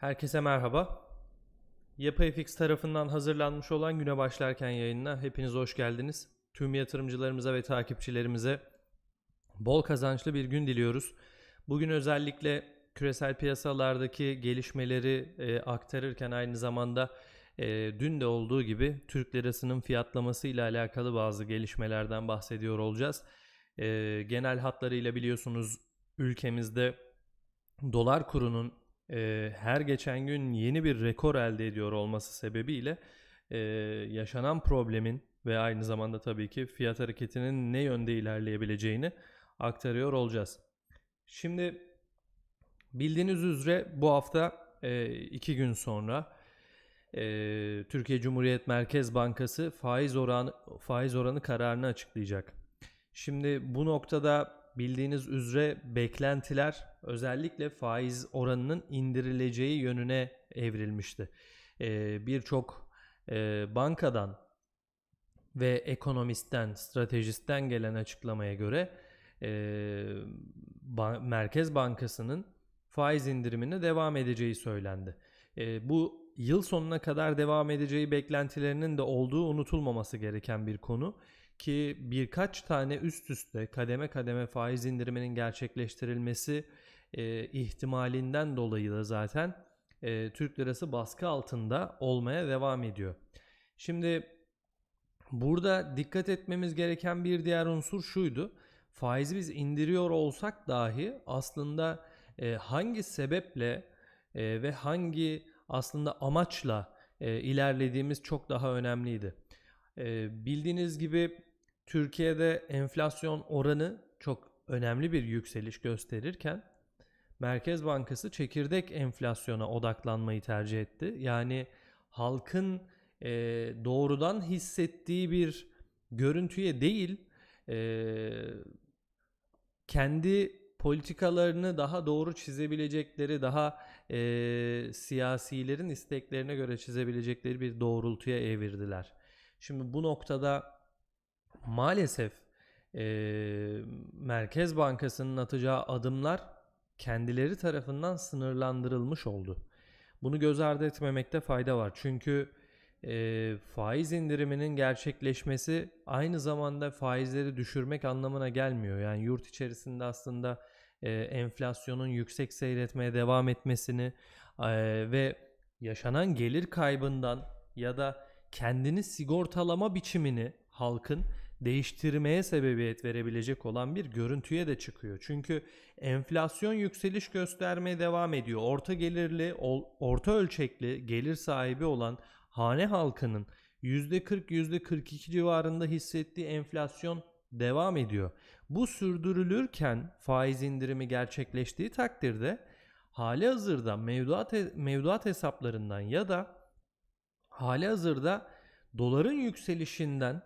Herkese merhaba. Yapı FX tarafından hazırlanmış olan güne başlarken yayınına hepiniz hoş geldiniz. Tüm yatırımcılarımıza ve takipçilerimize bol kazançlı bir gün diliyoruz. Bugün özellikle küresel piyasalardaki gelişmeleri e, aktarırken aynı zamanda e, dün de olduğu gibi Türk lirasının fiyatlaması ile alakalı bazı gelişmelerden bahsediyor olacağız. E, genel hatlarıyla biliyorsunuz ülkemizde dolar kurunun e, her geçen gün yeni bir rekor elde ediyor olması sebebiyle e, yaşanan problemin ve aynı zamanda tabii ki fiyat hareketinin ne yönde ilerleyebileceğini aktarıyor olacağız. Şimdi bildiğiniz üzere bu hafta e, iki gün sonra e, Türkiye Cumhuriyet Merkez Bankası faiz oranı faiz oranı kararını açıklayacak. Şimdi bu noktada bildiğiniz üzere beklentiler özellikle faiz oranının indirileceği yönüne evrilmişti. Ee, Birçok e, bankadan ve ekonomistten, stratejistten gelen açıklamaya göre e, ba- Merkez Bankası'nın faiz indirimine devam edeceği söylendi. E, bu yıl sonuna kadar devam edeceği beklentilerinin de olduğu unutulmaması gereken bir konu ki birkaç tane üst üste kademe kademe faiz indiriminin gerçekleştirilmesi e, ihtimalinden dolayı da zaten e, Türk lirası baskı altında olmaya devam ediyor. Şimdi burada dikkat etmemiz gereken bir diğer unsur şuydu. Faizi biz indiriyor olsak dahi aslında e, hangi sebeple e, ve hangi aslında amaçla e, ilerlediğimiz çok daha önemliydi. E, bildiğiniz gibi Türkiye'de enflasyon oranı çok önemli bir yükseliş gösterirken Merkez Bankası çekirdek enflasyona odaklanmayı tercih etti. Yani halkın e, doğrudan hissettiği bir görüntüye değil, e, kendi politikalarını daha doğru çizebilecekleri, daha e, siyasilerin isteklerine göre çizebilecekleri bir doğrultuya evirdiler. Şimdi bu noktada maalesef e, Merkez Bankası'nın atacağı adımlar kendileri tarafından sınırlandırılmış oldu. Bunu göz ardı etmemekte fayda var. Çünkü e, faiz indiriminin gerçekleşmesi aynı zamanda faizleri düşürmek anlamına gelmiyor. Yani yurt içerisinde aslında e, enflasyonun yüksek seyretmeye devam etmesini e, ve yaşanan gelir kaybından ya da kendini sigortalama biçimini halkın değiştirmeye sebebiyet verebilecek olan bir görüntüye de çıkıyor. Çünkü enflasyon yükseliş göstermeye devam ediyor. Orta gelirli, orta ölçekli gelir sahibi olan hane halkının %40 %42 civarında hissettiği enflasyon devam ediyor. Bu sürdürülürken faiz indirimi gerçekleştiği takdirde hali hazırda mevduat, mevduat hesaplarından ya da hali hazırda doların yükselişinden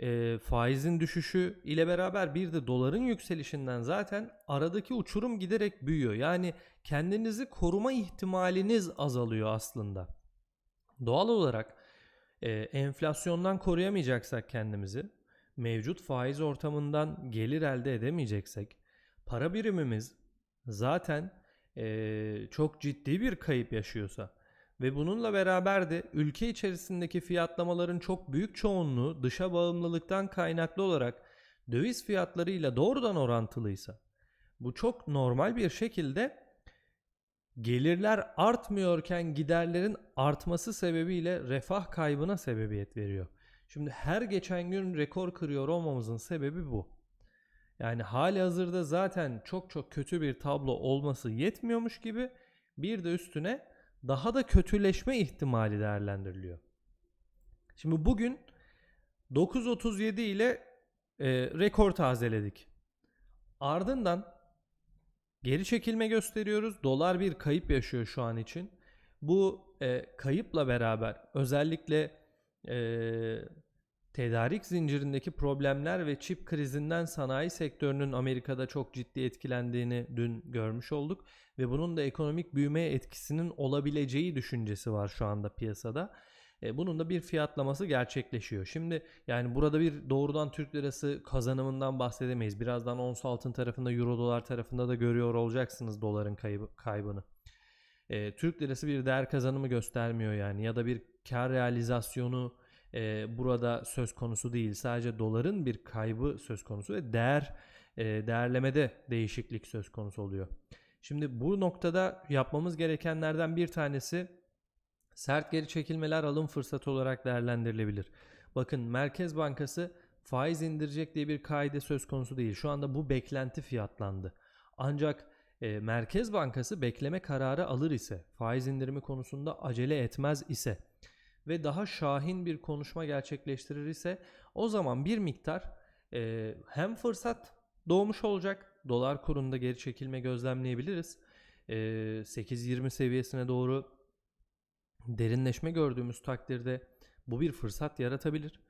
e, faizin düşüşü ile beraber bir de doların yükselişinden zaten aradaki uçurum giderek büyüyor. Yani kendinizi koruma ihtimaliniz azalıyor aslında. Doğal olarak e, enflasyondan koruyamayacaksak kendimizi, mevcut faiz ortamından gelir elde edemeyeceksek, para birimimiz zaten e, çok ciddi bir kayıp yaşıyorsa, ve bununla beraber de ülke içerisindeki fiyatlamaların çok büyük çoğunluğu dışa bağımlılıktan kaynaklı olarak döviz fiyatlarıyla doğrudan orantılıysa bu çok normal bir şekilde gelirler artmıyorken giderlerin artması sebebiyle refah kaybına sebebiyet veriyor. Şimdi her geçen gün rekor kırıyor olmamızın sebebi bu. Yani hali hazırda zaten çok çok kötü bir tablo olması yetmiyormuş gibi bir de üstüne daha da kötüleşme ihtimali değerlendiriliyor. Şimdi bugün 9.37 ile e, rekor tazeledik. Ardından geri çekilme gösteriyoruz. Dolar bir kayıp yaşıyor şu an için. Bu e, kayıpla beraber özellikle e, tedarik zincirindeki problemler ve çip krizinden sanayi sektörünün Amerika'da çok ciddi etkilendiğini dün görmüş olduk ve bunun da ekonomik büyümeye etkisinin olabileceği düşüncesi var şu anda piyasada. E, bunun da bir fiyatlaması gerçekleşiyor. Şimdi yani burada bir doğrudan Türk lirası kazanımından bahsedemeyiz. Birazdan ons altın tarafında, euro dolar tarafında da görüyor olacaksınız doların kaybı, kaybını. e, Türk lirası bir değer kazanımı göstermiyor yani ya da bir kar realizasyonu e, burada söz konusu değil. Sadece doların bir kaybı söz konusu ve değer e, değerlemede değişiklik söz konusu oluyor. Şimdi bu noktada yapmamız gerekenlerden bir tanesi sert geri çekilmeler alım fırsatı olarak değerlendirilebilir. Bakın Merkez Bankası faiz indirecek diye bir kaide söz konusu değil. Şu anda bu beklenti fiyatlandı. Ancak e, Merkez Bankası bekleme kararı alır ise, faiz indirimi konusunda acele etmez ise ve daha şahin bir konuşma gerçekleştirir ise o zaman bir miktar e, hem fırsat doğmuş olacak. Dolar kurunda geri çekilme gözlemleyebiliriz. E, 8.20 seviyesine doğru derinleşme gördüğümüz takdirde bu bir fırsat yaratabilir.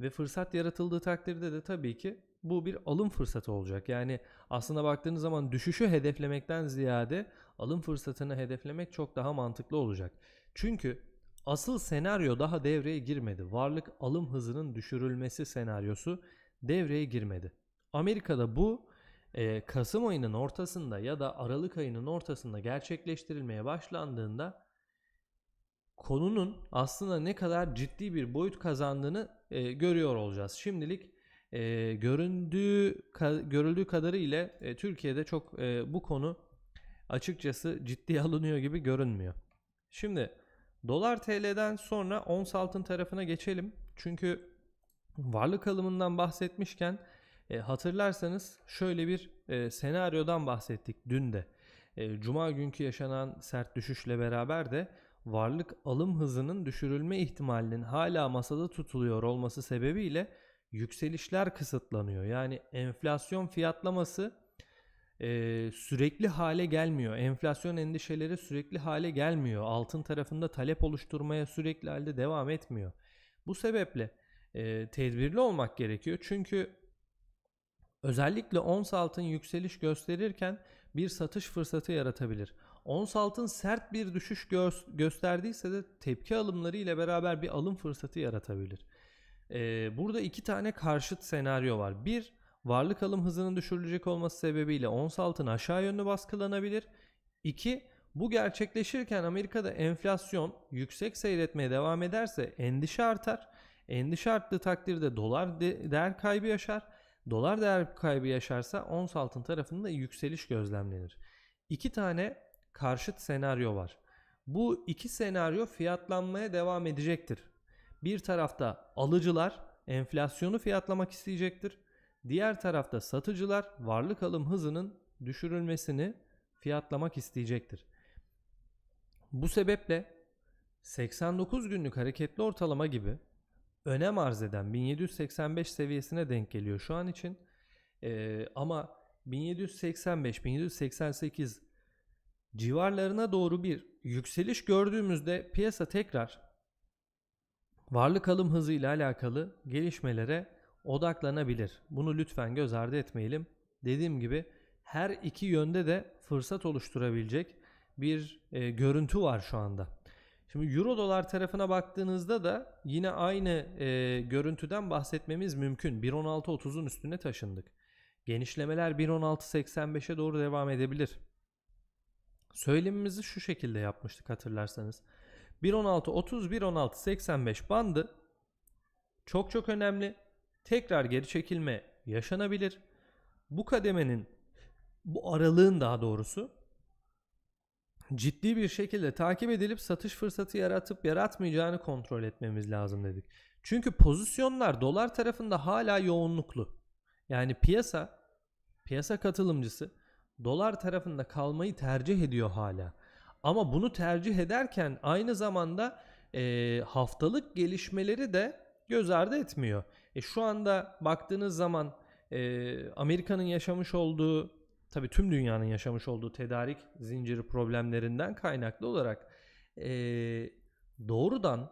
Ve fırsat yaratıldığı takdirde de tabii ki bu bir alım fırsatı olacak. Yani aslında baktığınız zaman düşüşü hedeflemekten ziyade alım fırsatını hedeflemek çok daha mantıklı olacak. Çünkü asıl senaryo daha devreye girmedi. Varlık alım hızının düşürülmesi senaryosu devreye girmedi. Amerika'da bu e, Kasım ayının ortasında ya da Aralık ayının ortasında gerçekleştirilmeye başlandığında konunun aslında ne kadar ciddi bir boyut kazandığını e, görüyor olacağız. Şimdilik e, göründüğü ka- görüldüğü kadarıyla e, Türkiye'de çok e, bu konu açıkçası ciddiye alınıyor gibi görünmüyor. Şimdi dolar TL'den sonra ons altın tarafına geçelim. Çünkü varlık alımından bahsetmişken e, hatırlarsanız şöyle bir e, senaryodan bahsettik dün de. E, Cuma günkü yaşanan sert düşüşle beraber de varlık alım hızının düşürülme ihtimalinin hala masada tutuluyor olması sebebiyle yükselişler kısıtlanıyor. Yani enflasyon fiyatlaması e, sürekli hale gelmiyor. Enflasyon endişeleri sürekli hale gelmiyor. Altın tarafında talep oluşturmaya sürekli halde devam etmiyor. Bu sebeple e, tedbirli olmak gerekiyor. Çünkü özellikle ons altın yükseliş gösterirken bir satış fırsatı yaratabilir. Ons altın sert bir düşüş gö- gösterdiyse de tepki alımları ile beraber bir alım fırsatı yaratabilir. Ee, burada iki tane karşıt senaryo var. Bir, varlık alım hızının düşürülecek olması sebebiyle ons altın aşağı yönlü baskılanabilir. İki, bu gerçekleşirken Amerika'da enflasyon yüksek seyretmeye devam ederse endişe artar. Endişe arttığı takdirde dolar de- değer kaybı yaşar. Dolar değer kaybı yaşarsa ons altın tarafında yükseliş gözlemlenir. İki tane karşıt senaryo var. Bu iki senaryo fiyatlanmaya devam edecektir. Bir tarafta alıcılar enflasyonu fiyatlamak isteyecektir. Diğer tarafta satıcılar varlık alım hızının düşürülmesini fiyatlamak isteyecektir. Bu sebeple 89 günlük hareketli ortalama gibi önem arz eden 1785 seviyesine denk geliyor şu an için. Ee, ama 1785-1788 civarlarına doğru bir yükseliş gördüğümüzde piyasa tekrar varlık alım hızı ile alakalı gelişmelere odaklanabilir. Bunu lütfen göz ardı etmeyelim. Dediğim gibi her iki yönde de fırsat oluşturabilecek bir e, görüntü var şu anda. Şimdi euro dolar tarafına baktığınızda da yine aynı e, görüntüden bahsetmemiz mümkün. 1.16.30'un üstüne taşındık. Genişlemeler 1.16.85'e doğru devam edebilir. Söylemimizi şu şekilde yapmıştık hatırlarsanız. 1.16.30 1.16.85 bandı çok çok önemli. Tekrar geri çekilme yaşanabilir. Bu kademenin bu aralığın daha doğrusu ciddi bir şekilde takip edilip satış fırsatı yaratıp yaratmayacağını kontrol etmemiz lazım dedik. Çünkü pozisyonlar dolar tarafında hala yoğunluklu. Yani piyasa piyasa katılımcısı dolar tarafında kalmayı tercih ediyor hala. Ama bunu tercih ederken aynı zamanda e, haftalık gelişmeleri de göz ardı etmiyor. E, şu anda baktığınız zaman e, Amerika'nın yaşamış olduğu tabii tüm dünyanın yaşamış olduğu tedarik zinciri problemlerinden kaynaklı olarak e, doğrudan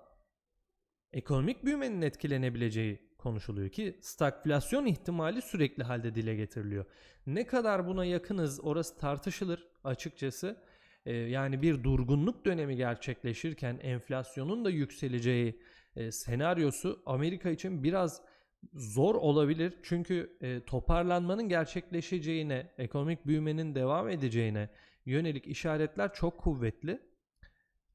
ekonomik büyümenin etkilenebileceği konuşuluyor ki stagflasyon ihtimali sürekli halde dile getiriliyor. Ne kadar buna yakınız orası tartışılır açıkçası. Ee, yani bir durgunluk dönemi gerçekleşirken enflasyonun da yükseleceği e, senaryosu Amerika için biraz zor olabilir. Çünkü e, toparlanmanın gerçekleşeceğine, ekonomik büyümenin devam edeceğine yönelik işaretler çok kuvvetli.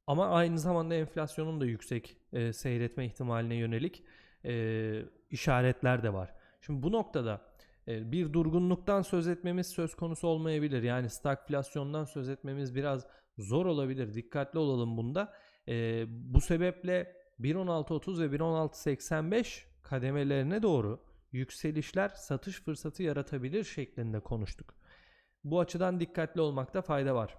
Ama aynı zamanda enflasyonun da yüksek e, seyretme ihtimaline yönelik e, işaretler de var. Şimdi bu noktada e, bir durgunluktan söz etmemiz söz konusu olmayabilir. Yani stagflasyondan söz etmemiz biraz zor olabilir. Dikkatli olalım bunda. E, bu sebeple 1.16.30 ve 1.16.85 kademelerine doğru yükselişler satış fırsatı yaratabilir şeklinde konuştuk. Bu açıdan dikkatli olmakta fayda var.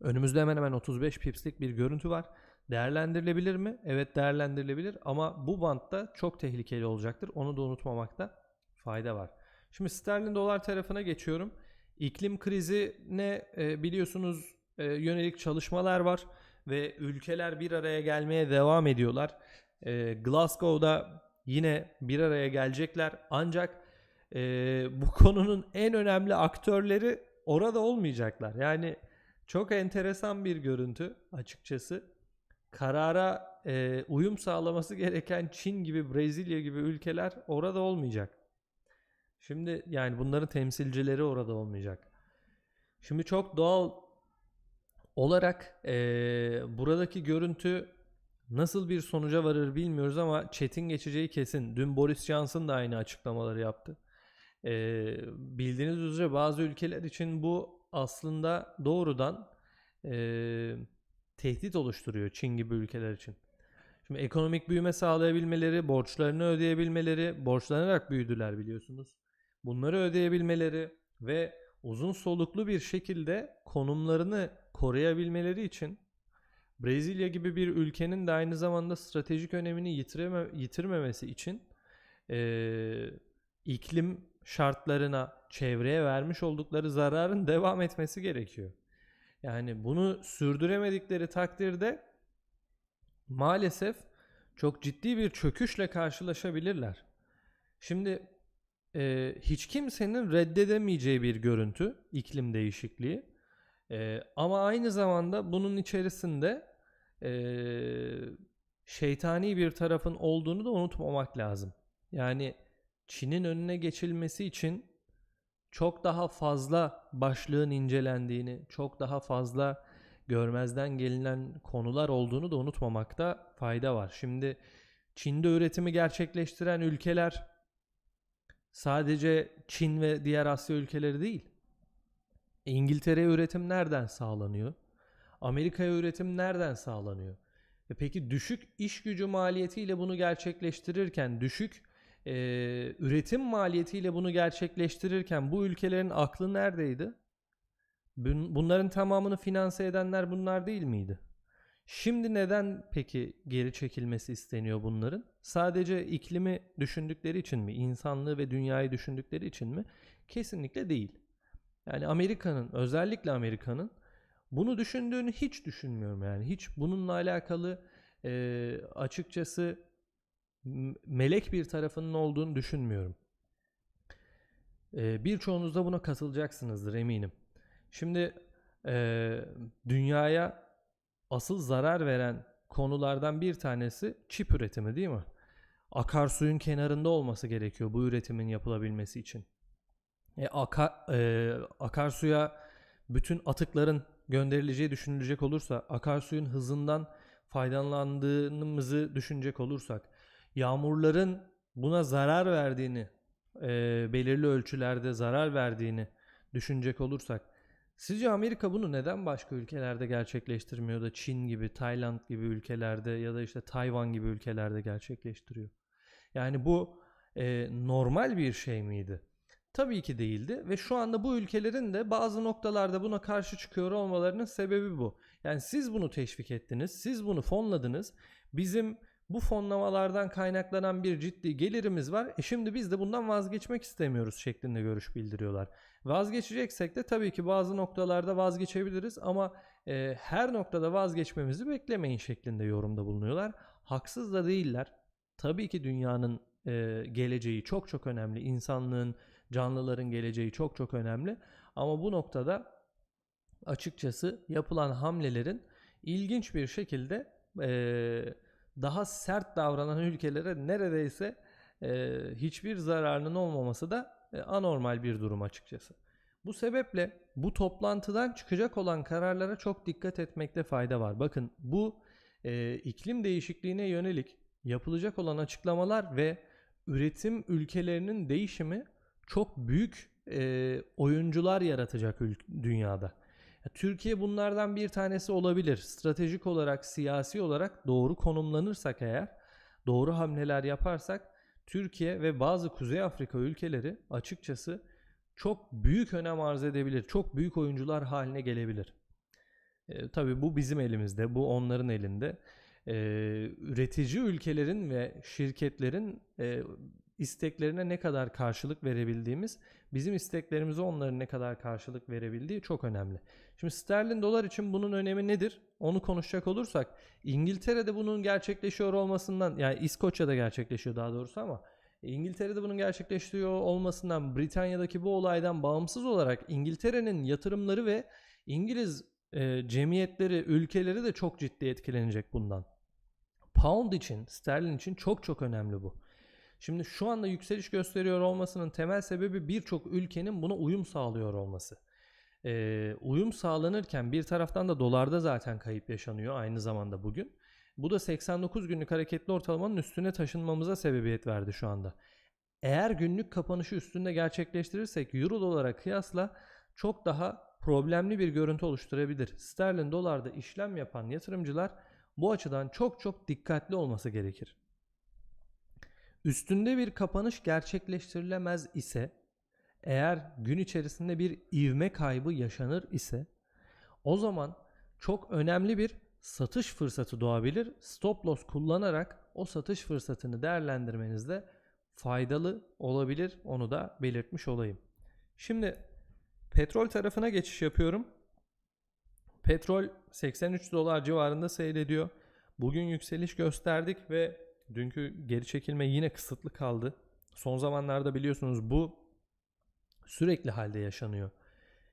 Önümüzde hemen hemen 35 pipslik bir görüntü var. Değerlendirilebilir mi? Evet değerlendirilebilir ama bu bantta çok tehlikeli olacaktır. Onu da unutmamakta fayda var. Şimdi sterlin dolar tarafına geçiyorum. İklim krizine e, biliyorsunuz e, yönelik çalışmalar var ve ülkeler bir araya gelmeye devam ediyorlar. E, Glasgow'da yine bir araya gelecekler ancak e, bu konunun en önemli aktörleri orada olmayacaklar. Yani çok enteresan bir görüntü açıkçası. Karara e, uyum sağlaması gereken Çin gibi, Brezilya gibi ülkeler orada olmayacak. Şimdi yani bunların temsilcileri orada olmayacak. Şimdi çok doğal olarak e, buradaki görüntü nasıl bir sonuca varır bilmiyoruz ama Çetin geçeceği kesin. Dün Boris Johnson da aynı açıklamaları yaptı. E, bildiğiniz üzere bazı ülkeler için bu aslında doğrudan e, tehdit oluşturuyor Çin gibi ülkeler için. Şimdi ekonomik büyüme sağlayabilmeleri, borçlarını ödeyebilmeleri, borçlanarak büyüdüler biliyorsunuz. Bunları ödeyebilmeleri ve uzun soluklu bir şekilde konumlarını koruyabilmeleri için Brezilya gibi bir ülkenin de aynı zamanda stratejik önemini yitireme, yitirmemesi için e, iklim şartlarına, çevreye vermiş oldukları zararın devam etmesi gerekiyor. Yani bunu sürdüremedikleri takdirde maalesef çok ciddi bir çöküşle karşılaşabilirler. Şimdi e, hiç kimsenin reddedemeyeceği bir görüntü iklim değişikliği. E, ama aynı zamanda bunun içerisinde e, şeytani bir tarafın olduğunu da unutmamak lazım. Yani Çin'in önüne geçilmesi için çok daha fazla başlığın incelendiğini, çok daha fazla görmezden gelinen konular olduğunu da unutmamakta fayda var. Şimdi Çin'de üretimi gerçekleştiren ülkeler sadece Çin ve diğer Asya ülkeleri değil. İngiltere'ye üretim nereden sağlanıyor? Amerika'ya üretim nereden sağlanıyor? E peki düşük iş gücü maliyetiyle bunu gerçekleştirirken, düşük e, üretim maliyetiyle bunu gerçekleştirirken bu ülkelerin aklı neredeydi? Bunların tamamını finanse edenler bunlar değil miydi? Şimdi neden peki geri çekilmesi isteniyor bunların? Sadece iklimi düşündükleri için mi? İnsanlığı ve dünyayı düşündükleri için mi? Kesinlikle değil. Yani Amerika'nın, özellikle Amerika'nın bunu düşündüğünü hiç düşünmüyorum yani. Hiç bununla alakalı e, açıkçası melek bir tarafının olduğunu düşünmüyorum. E, birçoğunuz da buna katılacaksınızdır eminim. Şimdi e, dünyaya asıl zarar veren konulardan bir tanesi çip üretimi değil mi? Akarsuyun kenarında olması gerekiyor bu üretimin yapılabilmesi için. E, aka, e, akarsuya bütün atıkların gönderileceği düşünülecek olursa, akarsuyun hızından faydalandığımızı düşünecek olursak, yağmurların buna zarar verdiğini, e, belirli ölçülerde zarar verdiğini düşünecek olursak, sizce Amerika bunu neden başka ülkelerde gerçekleştirmiyor da Çin gibi, Tayland gibi ülkelerde ya da işte Tayvan gibi ülkelerde gerçekleştiriyor? Yani bu e, normal bir şey miydi? Tabii ki değildi ve şu anda bu ülkelerin de bazı noktalarda buna karşı çıkıyor olmalarının sebebi bu. Yani siz bunu teşvik ettiniz, siz bunu fonladınız. Bizim bu fonlamalardan kaynaklanan bir ciddi gelirimiz var. E şimdi biz de bundan vazgeçmek istemiyoruz şeklinde görüş bildiriyorlar. Vazgeçeceksek de tabii ki bazı noktalarda vazgeçebiliriz ama e, her noktada vazgeçmemizi beklemeyin şeklinde yorumda bulunuyorlar. Haksız da değiller. Tabii ki dünyanın e, geleceği çok çok önemli. İnsanlığın, canlıların geleceği çok çok önemli. Ama bu noktada açıkçası yapılan hamlelerin ilginç bir şekilde e, daha sert davranan ülkelere neredeyse e, hiçbir zararının olmaması da e, anormal bir durum açıkçası. Bu sebeple bu toplantıdan çıkacak olan kararlara çok dikkat etmekte fayda var. Bakın bu e, iklim değişikliğine yönelik yapılacak olan açıklamalar ve üretim ülkelerinin değişimi çok büyük e, oyuncular yaratacak ül- dünyada. Ya, Türkiye bunlardan bir tanesi olabilir. Stratejik olarak, siyasi olarak doğru konumlanırsak eğer, doğru hamleler yaparsak Türkiye ve bazı Kuzey Afrika ülkeleri açıkçası çok büyük önem arz edebilir. Çok büyük oyuncular haline gelebilir. E, tabii bu bizim elimizde, bu onların elinde. E, üretici ülkelerin ve şirketlerin e, isteklerine ne kadar karşılık verebildiğimiz, bizim isteklerimize onların ne kadar karşılık verebildiği çok önemli. Şimdi sterlin dolar için bunun önemi nedir? Onu konuşacak olursak İngiltere'de bunun gerçekleşiyor olmasından yani İskoçya'da gerçekleşiyor daha doğrusu ama İngiltere'de bunun gerçekleşiyor olmasından Britanya'daki bu olaydan bağımsız olarak İngiltere'nin yatırımları ve İngiliz e, cemiyetleri, ülkeleri de çok ciddi etkilenecek bundan. Pound için, sterlin için çok çok önemli bu. Şimdi şu anda yükseliş gösteriyor olmasının temel sebebi birçok ülkenin buna uyum sağlıyor olması. Ee, uyum sağlanırken bir taraftan da dolarda zaten kayıp yaşanıyor aynı zamanda bugün. Bu da 89 günlük hareketli ortalamanın üstüne taşınmamıza sebebiyet verdi şu anda. Eğer günlük kapanışı üstünde gerçekleştirirsek euro dolara kıyasla çok daha problemli bir görüntü oluşturabilir. Sterlin dolarda işlem yapan yatırımcılar bu açıdan çok çok dikkatli olması gerekir. Üstünde bir kapanış gerçekleştirilemez ise eğer gün içerisinde bir ivme kaybı yaşanır ise o zaman çok önemli bir satış fırsatı doğabilir. Stop loss kullanarak o satış fırsatını değerlendirmenizde faydalı olabilir. Onu da belirtmiş olayım. Şimdi petrol tarafına geçiş yapıyorum. Petrol 83 dolar civarında seyrediyor. Bugün yükseliş gösterdik ve dünkü geri çekilme yine kısıtlı kaldı. Son zamanlarda biliyorsunuz bu sürekli halde yaşanıyor.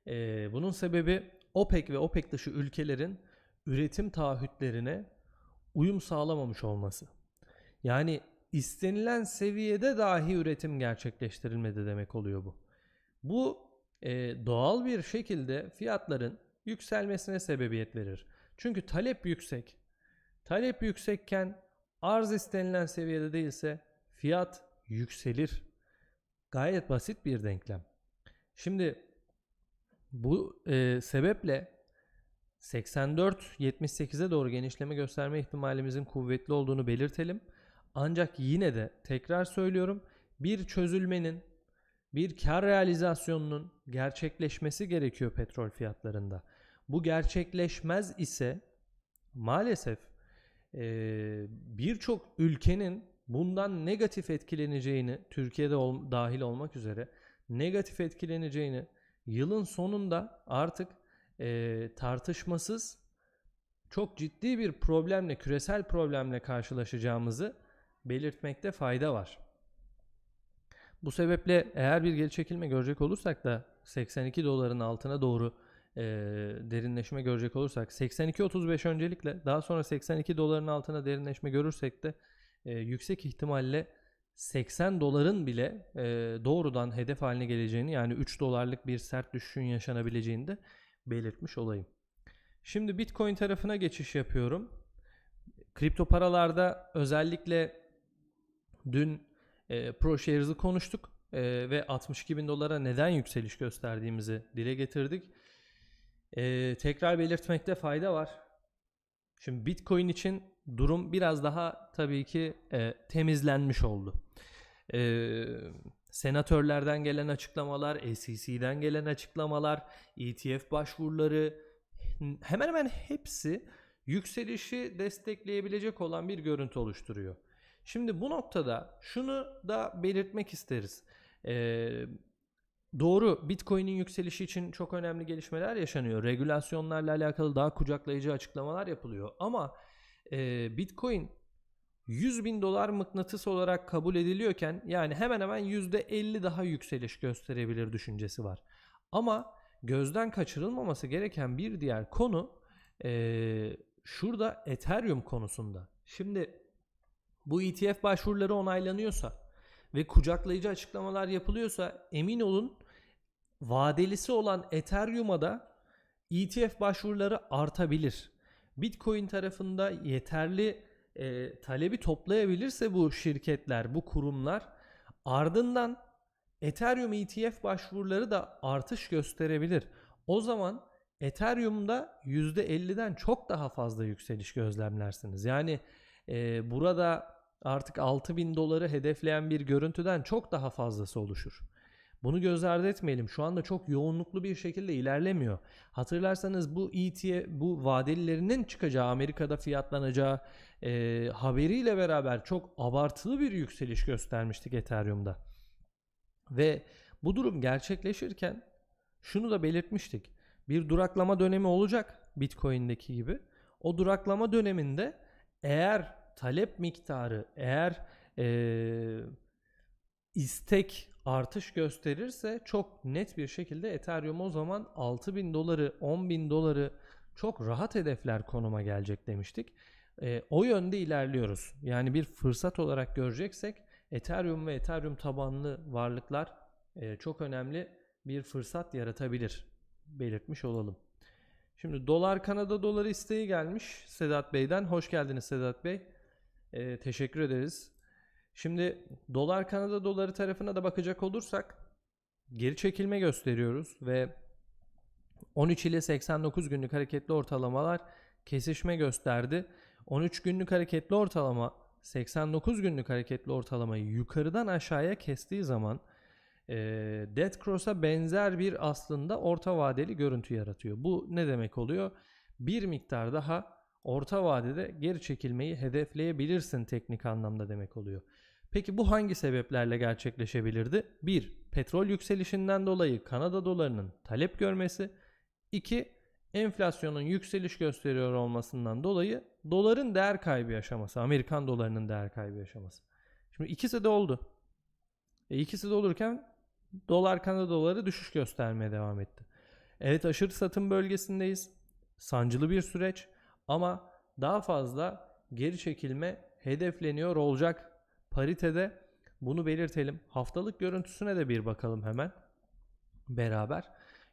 Ee, bunun sebebi OPEC ve OPEC dışı ülkelerin üretim taahhütlerine uyum sağlamamış olması. Yani istenilen seviyede dahi üretim gerçekleştirilmedi demek oluyor bu. Bu e, doğal bir şekilde fiyatların yükselmesine sebebiyet verir. Çünkü talep yüksek. Talep yüksekken arz istenilen seviyede değilse fiyat yükselir. Gayet basit bir denklem. Şimdi bu e, sebeple 84-78'e doğru genişleme gösterme ihtimalimizin kuvvetli olduğunu belirtelim. Ancak yine de tekrar söylüyorum bir çözülmenin bir kar realizasyonunun gerçekleşmesi gerekiyor petrol fiyatlarında. Bu gerçekleşmez ise maalesef e, birçok ülkenin bundan negatif etkileneceğini Türkiye'de ol, dahil olmak üzere negatif etkileneceğini yılın sonunda artık e, tartışmasız çok ciddi bir problemle, küresel problemle karşılaşacağımızı belirtmekte fayda var. Bu sebeple eğer bir geri çekilme görecek olursak da 82 doların altına doğru e, derinleşme görecek olursak 82.35 öncelikle daha sonra 82 doların altına derinleşme görürsek de e, yüksek ihtimalle 80 doların bile e, doğrudan hedef haline geleceğini yani 3 dolarlık bir sert düşüşün yaşanabileceğini de belirtmiş olayım. Şimdi Bitcoin tarafına geçiş yapıyorum. Kripto paralarda özellikle dün e, ProShares'ı konuştuk e, ve 62 bin dolara neden yükseliş gösterdiğimizi dile getirdik. E, tekrar belirtmekte fayda var. Şimdi Bitcoin için durum biraz daha tabii ki e, temizlenmiş oldu. E, senatörlerden gelen açıklamalar, SEC'den gelen açıklamalar, ETF başvuruları hemen hemen hepsi yükselişi destekleyebilecek olan bir görüntü oluşturuyor. Şimdi bu noktada şunu da belirtmek isteriz. Ee, doğru Bitcoin'in yükselişi için çok önemli gelişmeler yaşanıyor. Regülasyonlarla alakalı daha kucaklayıcı açıklamalar yapılıyor. Ama e, Bitcoin 100 bin dolar mıknatıs olarak kabul ediliyorken yani hemen hemen %50 daha yükseliş gösterebilir düşüncesi var. Ama gözden kaçırılmaması gereken bir diğer konu e, şurada Ethereum konusunda. Şimdi bu ETF başvuruları onaylanıyorsa ve kucaklayıcı açıklamalar yapılıyorsa emin olun vadelisi olan Ethereum'a da ETF başvuruları artabilir. Bitcoin tarafında yeterli e, talebi toplayabilirse bu şirketler, bu kurumlar ardından Ethereum ETF başvuruları da artış gösterebilir. O zaman Ethereum'da %50'den çok daha fazla yükseliş gözlemlersiniz. Yani e, burada artık 6000 doları hedefleyen bir görüntüden çok daha fazlası oluşur. Bunu göz ardı etmeyelim. Şu anda çok yoğunluklu bir şekilde ilerlemiyor. Hatırlarsanız bu ETF, bu vadelilerinin çıkacağı, Amerika'da fiyatlanacağı e, haberiyle beraber çok abartılı bir yükseliş göstermiştik Ethereum'da. Ve bu durum gerçekleşirken şunu da belirtmiştik. Bir duraklama dönemi olacak Bitcoin'deki gibi. O duraklama döneminde eğer talep miktarı, eğer ee, istek artış gösterirse çok net bir şekilde Ethereum o zaman 6000 doları 10.000 doları çok rahat hedefler konuma gelecek demiştik. E, o yönde ilerliyoruz. Yani bir fırsat olarak göreceksek Ethereum ve Ethereum tabanlı varlıklar e, çok önemli bir fırsat yaratabilir. Belirtmiş olalım. Şimdi dolar Kanada doları isteği gelmiş Sedat Bey'den. Hoş geldiniz Sedat Bey. E, teşekkür ederiz. Şimdi dolar Kanada doları tarafına da bakacak olursak geri çekilme gösteriyoruz ve 13 ile 89 günlük hareketli ortalamalar kesişme gösterdi. 13 günlük hareketli ortalama 89 günlük hareketli ortalamayı yukarıdan aşağıya kestiği zaman e, Dead Cross'a benzer bir aslında orta vadeli görüntü yaratıyor. Bu ne demek oluyor? Bir miktar daha orta vadede geri çekilmeyi hedefleyebilirsin teknik anlamda demek oluyor. Peki bu hangi sebeplerle gerçekleşebilirdi? 1. Petrol yükselişinden dolayı Kanada dolarının talep görmesi. 2. Enflasyonun yükseliş gösteriyor olmasından dolayı doların değer kaybı yaşaması. Amerikan dolarının değer kaybı yaşaması. Şimdi ikisi de oldu. E ikisi de olurken dolar Kanada doları düşüş göstermeye devam etti. Evet aşırı satım bölgesindeyiz. Sancılı bir süreç ama daha fazla geri çekilme hedefleniyor olacak paritede. Bunu belirtelim. Haftalık görüntüsüne de bir bakalım hemen beraber.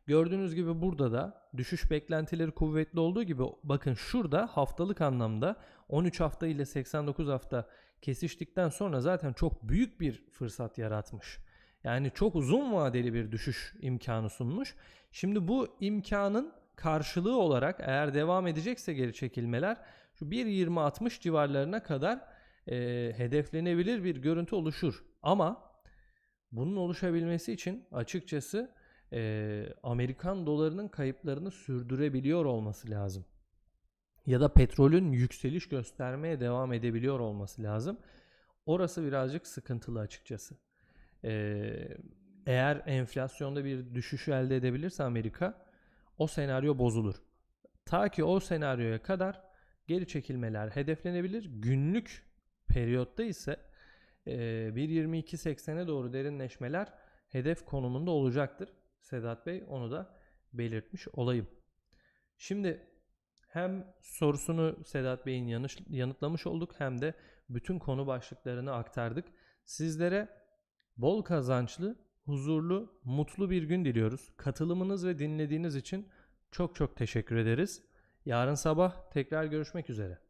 Gördüğünüz gibi burada da düşüş beklentileri kuvvetli olduğu gibi bakın şurada haftalık anlamda 13 hafta ile 89 hafta kesiştikten sonra zaten çok büyük bir fırsat yaratmış. Yani çok uzun vadeli bir düşüş imkanı sunmuş. Şimdi bu imkanın karşılığı olarak eğer devam edecekse geri çekilmeler şu 1.20-60 civarlarına kadar e, hedeflenebilir bir görüntü oluşur. Ama bunun oluşabilmesi için açıkçası e, Amerikan dolarının kayıplarını sürdürebiliyor olması lazım. Ya da petrolün yükseliş göstermeye devam edebiliyor olması lazım. Orası birazcık sıkıntılı açıkçası. Ee, eğer enflasyonda bir düşüşü elde edebilirse Amerika o senaryo bozulur. Ta ki o senaryoya kadar geri çekilmeler hedeflenebilir. Günlük periyotta ise e, 1.22.80'e doğru derinleşmeler hedef konumunda olacaktır. Sedat Bey onu da belirtmiş olayım. Şimdi hem sorusunu Sedat Bey'in yanıtlamış olduk hem de bütün konu başlıklarını aktardık. Sizlere bol kazançlı, huzurlu, mutlu bir gün diliyoruz. Katılımınız ve dinlediğiniz için çok çok teşekkür ederiz. Yarın sabah tekrar görüşmek üzere.